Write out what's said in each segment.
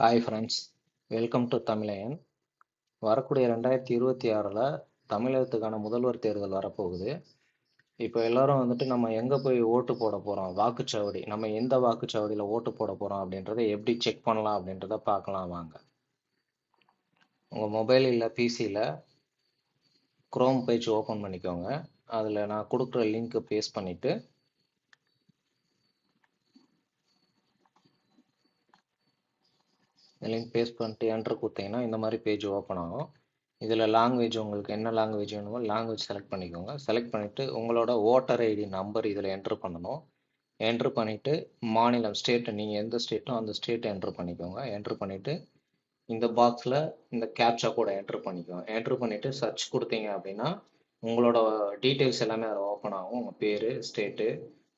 Hi friends welcome to தமிழையன் வரக்கூடிய ரெண்டாயிரத்தி இருபத்தி ஆறில் தமிழகத்துக்கான முதல்வர் தேர்தல் வரப்போகுது. இப்போ எல்லாரும் வந்துட்டு நம்ம எங்கே போய் ஓட்டு போட போகிறோம் வாக்குச்சாவடி. நம்ம எந்த வாக்குச்சாவடியில் ஓட்டு போட போகிறோம் அப்படின்றத எப்படி செக் பண்ணலாம் அப்படின்றத பார்க்கலாம் வாங்க. உங்கள் மொபைல் இல்லை பிசியில் க்ரோம் பேஜ் ஓப்பன் பண்ணிக்கோங்க. அதில் நான் கொடுக்குற லிங்க்கை பேஸ்ட் பண்ணிவிட்டு லிங்க் பேஸ்ட் பண்ணிட்டு என்ட்ரு கொடுத்தீங்கன்னா இந்த மாதிரி பேஜ் ஓப்பன் ஆகும். இதில் லாங்குவேஜ் உங்களுக்கு என்ன லாங்குவேஜ் வேணுமோ லாங்குவேஜ் செலக்ட் பண்ணிக்கோங்க. செலக்ட் பண்ணிவிட்டு உங்களோட ஓட்டர் ஐடி நம்பர் இதில் என்ட்ரு பண்ணணும். என்ட்ரு பண்ணிவிட்டு மாநிலம் ஸ்டேட்டு நீங்கள் எந்த ஸ்டேட்டோ அந்த ஸ்டேட்டை என்ட்ரு பண்ணிக்கோங்க. என்ட்ரு பண்ணிவிட்டு இந்த பாக்ஸில் இந்த கேப்சா கூட என்ட்ரு பண்ணிக்கோங்க. என்ட்ரு பண்ணிவிட்டு சர்ச் கொடுத்தீங்க அப்படின்னா உங்களோட டீட்டெயில்ஸ் எல்லாமே அதில் ஓப்பன் ஆகும். உங்கள் பேர் ஸ்டேட்டு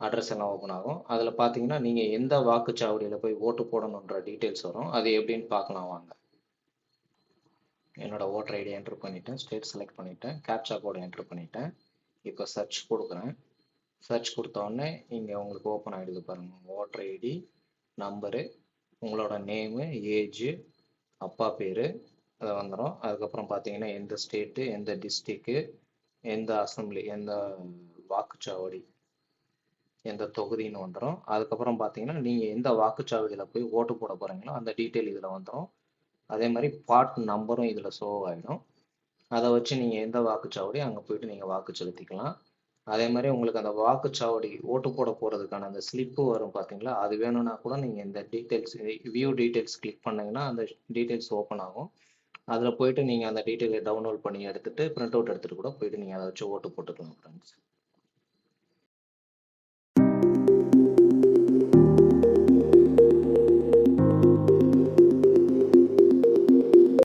அட்ரஸ் எல்லாம் ஓப்பன் ஆகும்? அதில் பார்த்தீங்கன்னா நீங்கள் எந்த வாக்குச்சாவடியில் போய் ஓட்டு போடணுன்ற டீட்டெயில்ஸ் வரும். அது எப்படின்னு பார்க்கலாம் வாங்க. என்னோடய ஓட்டர் ஐடி என்ட்ரு பண்ணிட்டேன். ஸ்டேட் செலக்ட் பண்ணிவிட்டேன் கேப்சா கோடு என்ட்ரு பண்ணிவிட்டேன் இப்போ சர்ச் கொடுக்குறேன். சர்ச் கொடுத்தோடனே இங்கே உங்களுக்கு ஓப்பன் ஆகிடுது பாருங்கள் ஓட்டர் ஐடி நம்பரு உங்களோட நேமு ஏஜு அப்பா பேர் அது வந்துடும் அதுக்கப்புறம் பார்த்தீங்கன்னா எந்த ஸ்டேட்டு எந்த டிஸ்ட்ரிக்கு எந்த அசம்பிளி எந்த வாக்குச்சாவடி எந்த தொகுதின்னு வந்துடும் அதுக்கப்புறம் பார்த்தீங்கன்னா நீங்கள் எந்த வாக்குச்சாவடியில் போய் ஓட்டு போட போகிறீங்களோ அந்த டீட்டெயில் இதில் வந்துடும் அதே மாதிரி பார்ட் நம்பரும் இதில் ஷோ ஆகிடும் அதை வச்சு நீங்கள் எந்த வாக்குச்சாவடி அங்கே போயிட்டு நீங்கள் வாக்கு செலுத்திக்கலாம். அதே மாதிரி உங்களுக்கு அந்த வாக்குச்சாவடி ஓட்டு போட போகிறதுக்கான அந்த ஸ்லிப்பு வரும் பார்த்தீங்களா அது வேணும்னா கூட நீங்கள் இந்த டீட்டெயில்ஸ் வியூ டீட்டெயில்ஸ் கிளிக் பண்ணிங்கன்னா அந்த டீட்டெயில்ஸ் ஓப்பன் ஆகும். அதில் போயிட்டு நீங்கள் அந்த டீட்டெயிலை டவுன்லோட் பண்ணி எடுத்துகிட்டு பிரிண்ட் அவுட் எடுத்துகிட்டு கூட போயிட்டு நீங்கள் அதை வச்சு ஓட்டு போட்டுக்கலாம் ஃப்ரெண்ட்ஸ்